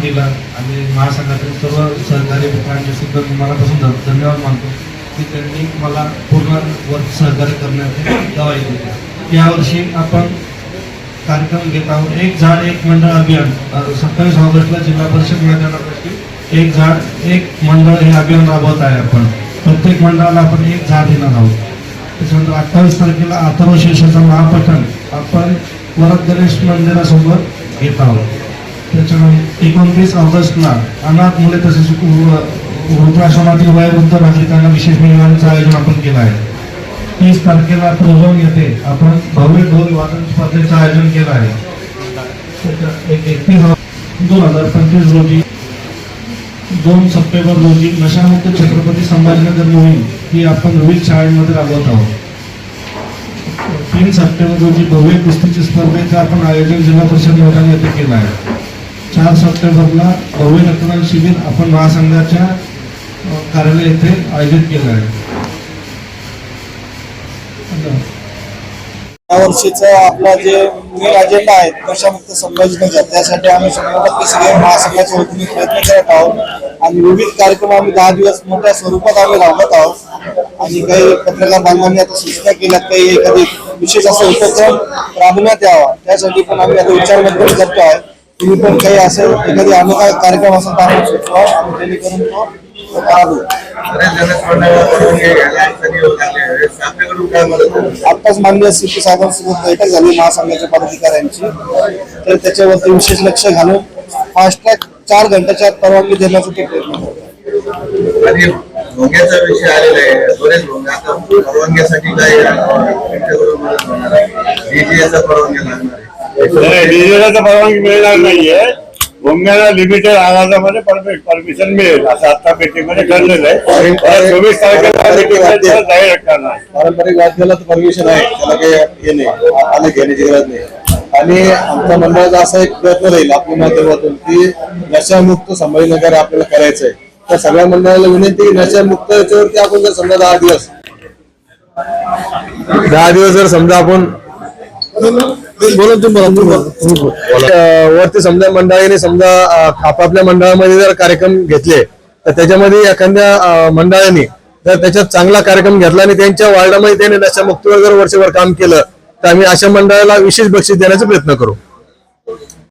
दिला आणि महासंघातील सर्व सहकारी मित्रांचे सुद्धा मी मनापासून धन्यवाद मानतो की त्यांनी मला पूर्ण वर्ष सहकार्य करण्याची दवाई दिली. यावर्षी आपण कार्यक्रम घेत आहोत. एक झाड एक मंडळ अभियान. सत्तावीस ऑगस्टला जिल्हा परिषद मैदानापासून एक झाड एक मंडळ हे अभियान राबवत आहे आपण. प्रत्येक मंडळाला आपण एक झाड देणार आहोत. त्याच्यानंतर अठ्ठावीस तारखेला अथर्व शीर्षाचं महापठण आपण वरद गणेश मंदिरासमोर घेत आहोत. त्याच्यानंतर एकोणतीस ऑगस्टला अनाथ मुले तसेच वृद्धाश्रमातील वयोवृद्ध नागरिकांना विशेष मेळाव्याचं आयोजन आपण केलं आहे. तीस तारखेला प्रोझोन येथे आपण भव्य ढोल वादन स्पर्धेचं आयोजन केलं आहे. एकतीस दोन हजार पंचवीस रोजी दोन सप्टेंबर रोजी नशामुक्त छत्रपती संभाजीनगर मोहीम ही आपण विविध शाळांमध्ये राबवत आहोत. तीन सप्टेंबर रोजी भव्य कुस्तीची स्पर्धेचं आपण आयोजन जिल्हा परिषद मैदान येथे केलं आहे. चार सप्टेंबरला भव्य रक्तदान शिबिर आपण महासंघाच्या कार्यालय येथे आयोजित केलं आहे. या वर्षीचा आपला जे मेन अजेंडा आहे नशामुक्त संभाजीनगर त्यासाठी आम्ही शंभर टक्के सगळे महासंघाच्या वतीने प्रयत्न करत आहोत आणि विविध कार्यक्रम आम्ही दहा दिवस मोठ्या स्वरूपात आम्ही राबवत आहोत. आणि काही पत्रकार बांधवांनी आता सूचना केल्यात काही एखादी विशेष असा उपक्रम राबवण्यात यावा त्यासाठी पण आम्ही आता विचार मंथन करतो आहे तुम्ही पण काही असं एखादी अनोखा कार्यक्रम असेल तर आम्ही सुचवा आणि जेणेकरून तो राबवू आत्ताच मान्य स्थिती साहेबांसोबत बैठक झाली महासंघाच्या पदाधिकाऱ्यांची. तर त्याच्यावरती विशेष लक्ष घालून फास्ट ट्रॅक चार घंट्याच्या आत परवानगी देण्याचा ते प्रयत्न करतो. भोंग्याचा विषय आलेला आहे? बरेच भोंगे आता परवानग्यासाठी काय त्यांच्याकडून डीजीएचा परवानगी लागणार आहे. तर परवानगी मिळणार नाहीये. भोंग्याला लिमिटेड आवाजामध्ये परमिशन मिळेल असं आता मीटिंगमध्ये ठरलेलं आहे. चोवीस तारखेला जाहीर करणार पारंपरिक वाद्याला परमिशन आहे. त्याला काही हे नाही. आले घेण्याची गरज नाही. आणि आमच्या मंडळाचा असा एक प्रयत्न राहील आपल्या माध्यमातून की नशामुक्त संभाजीनगर आपल्याला करायचंय. तर सगळ्या मंडळाला विनंती की नशामुक्त याच्यावरती आपण जर समजा दहा दिवस दहा दिवस जर समजा आपण बोला वरती समजा मंडळाने समजा आपापल्या मंडळामध्ये जर कार्यक्रम घेतले तर त्याच्यामध्ये एखाद्या मंडळाने जर त्याच्यात चांगला कार्यक्रम घेतला आणि त्यांच्या वार्डामध्ये त्याने नशामुक्तीवर जर वर्षभर काम केलं तर आम्ही अशा मंडळाला विशेष बक्षीस देण्याचा प्रयत्न करू.